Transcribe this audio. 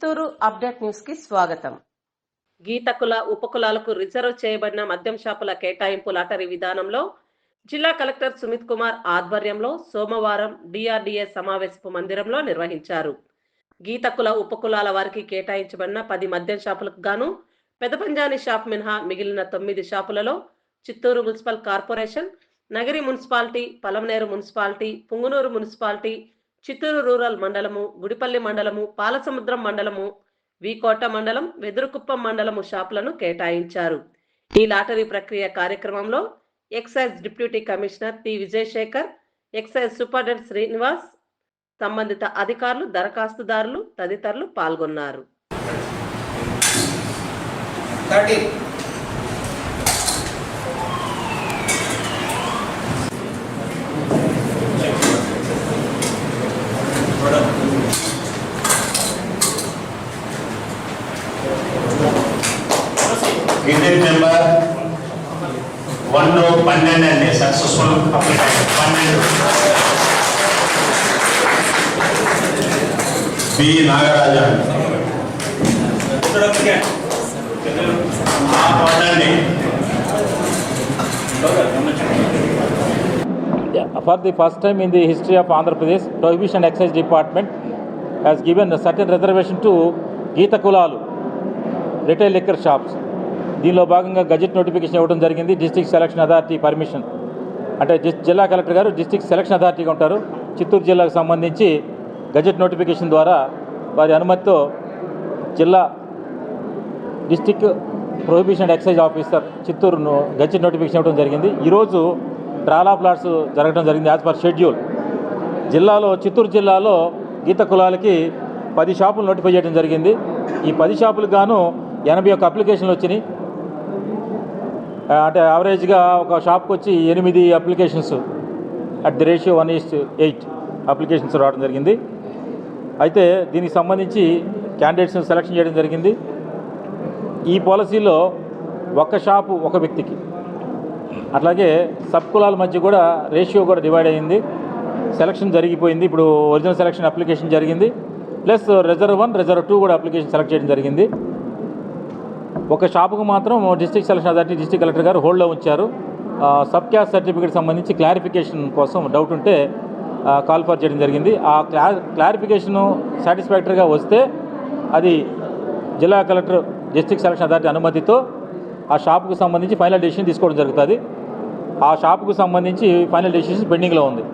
Chittoor update న్యూస్కి స్వాగతం. గీతకుల ఉపకులాలకు reserve చేయబడిన మద్యం షాపుల కేటాయింపు లాటరీ విధానంలో జిల్లా కలెక్టర్ సుమిత్ కుమార్ ఆధ్వర్యంలో సోమవారం డిఆర్డీఏ సమావేశపు మందిరంలో నిర్వహించారు. గీతకుల ఉపకులాల వారికి కేటాయించబడిన పది మద్యం షాపులకు గాను పెదపంజాని షాప్ మినహా మిగిలిన తొమ్మిది షాపులలో Chittoor municipal corporation Nagari municipality Palamaner municipality Punganur municipality Chittoor rural మండలము గుడిపల్లి మండలము పాలసముద్రం మండలము వికోట మండలం వెదురుకుప్పం మండలము షాపులను కేటాయించారు. ఈ లాటరీ ప్రక్రియ కార్యక్రమంలో excise deputy commissioner T Vijayasekhar excise superintendent Srinivas సంబంధిత అధికారులు దరఖాస్తుదారులు తదితరులు పాల్గొన్నారు. థర్టీ నెంబర్ వన్ పన్నెండు అండి సక్సెస్ఫుల్ అప్లికేషన్ పన్నెండు బి నాగరాజన్ పడండి for the first time in the history of Andhra Pradesh, Prohibition and Excise Department has given a certain reservation to గీత కులాలు retail liquor shops దీనిలో భాగంగా గజెట్ నోటిఫికేషన్ ఇవ్వడం జరిగింది. District selection authority permission. అంటే జిల్లా collector గారు district selection అథారిటీగా ఉంటారు. చిత్తూరు జిల్లాకు సంబంధించి గజెట్ నోటిఫికేషన్ ద్వారా వారి అనుమతితో జిల్లా district prohibition and excise officer చిత్తూరును gazette notification ఇవ్వడం జరిగింది. ఈరోజు ట్రాలా ప్లాట్స్ జరగడం జరిగింది యాజ్ పర్ షెడ్యూల్. జిల్లాలో చిత్తూరు జిల్లాలో గీత కులాలకి పది షాపులు నోటిఫై చేయడం జరిగింది. ఈ పది షాపులకు గాను ఎనభై ఒక్క అప్లికేషన్లు వచ్చినాయి. అంటే యావరేజ్గా ఒక షాప్కి వచ్చి ఎనిమిది applications at the ratio one is to eight applications రావడం జరిగింది. అయితే దీనికి సంబంధించి క్యాండిడేట్స్ని సెలక్షన్ చేయడం జరిగింది. ఈ పాలసీలో ఒక షాపు ఒక వ్యక్తికి. అట్లాగే సబ్ కులాల మధ్య కూడా రేషియో కూడా డివైడ్ అయింది. సెలక్షన్ జరిగిపోయింది. ఇప్పుడు ఒరిజినల్ సెలక్షన్ అప్లికేషన్ జరిగింది. Plus reserve one reserve two కూడా అప్లికేషన్ సెలెక్ట్ చేయడం జరిగింది. ఒక షాపుకు మాత్రం district selection authority district collector గారు హోల్డ్లో ఉంచారు. సబ్ క్యాస్ట్ సర్టిఫికేట్ సంబంధించి క్లారిఫికేషన్ కోసం డౌట్ ఉంటే కాల్ ఫర్ చేయడం జరిగింది. ఆ క్లా క్లారిఫికేషన్ సాటిస్ఫాక్టరీగా వస్తే అది జిల్లా కలెక్టర్ డిస్ట్రిక్ట్ సెలక్షన్ అథారిటీ అనుమతితో ఆ షాపుకు సంబంధించి ఫైనల్ డెసిషన్ తీసుకోవడం జరుగుతుంది. ఆ షాపుకు సంబంధించి ఫైనల్ డెసిషన్ పెండింగ్లో ఉంది.